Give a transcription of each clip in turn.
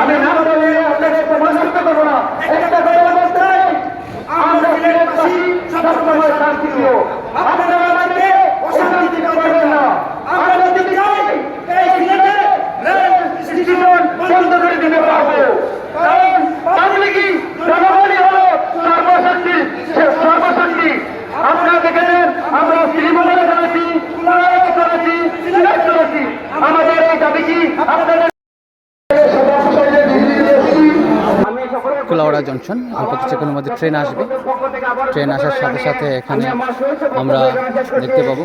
আমি নাম বলে আপনাকে প্রমাণিত করব না একটা কথা বলতে আমরা সবসময় শান্তি দিও কুলাউড়া জংশন অল্প কিছুক্ষণের মধ্যে ট্রেন আসবে। ট্রেন আসার সাথে সাথে এখানে আমরা দেখতে পাবো।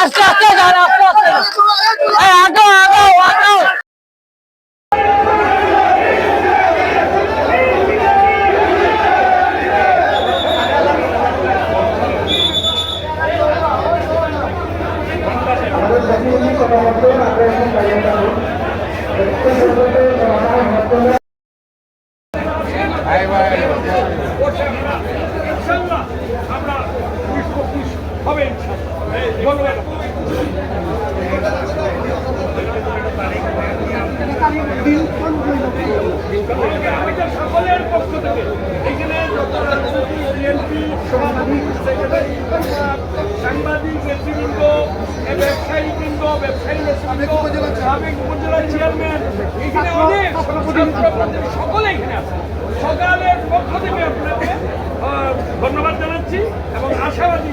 আস্তে আস্তে যান আস্তে আস্তে এই আগাও আগাও আগাও। সকলের পক্ষ থেকে এখানে যত সাংবাদিক নেতৃবৃন্দ ব্যবসায়ী বৃন্দ ব্যবসায়ী নেতৃবৃন্দ সাবেক উপজেলা চেয়ারম্যান এখানে অনেক সকলে এখানে সকালের পক্ষ থেকে আপনাকে ধন্যবাদ জানাচ্ছি এবং আশাবাদী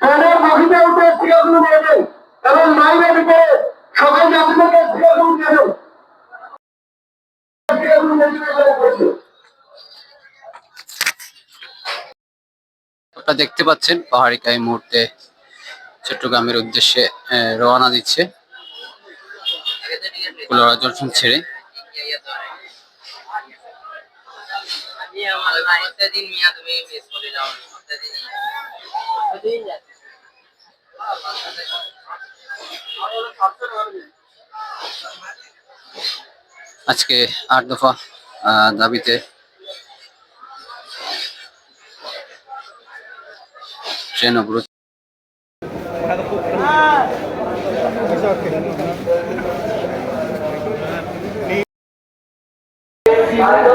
ট্রেনের বগিতে উঠে টিকাগুলো নেবেন এবং লাইনের ভিতরে সকল যাত্রীদেরকে টিকাগুলো নেবেন আপনারা দেখতে পাচ্ছেন, পাহাড়িকা এই মুহূর্তে চট্টগ্রামের উদ্দেশ্যে রওনা দিচ্ছে। জংশন ছেড়ে। আজকে আট দফা দাবিতে ট্রেন অবরোধ যান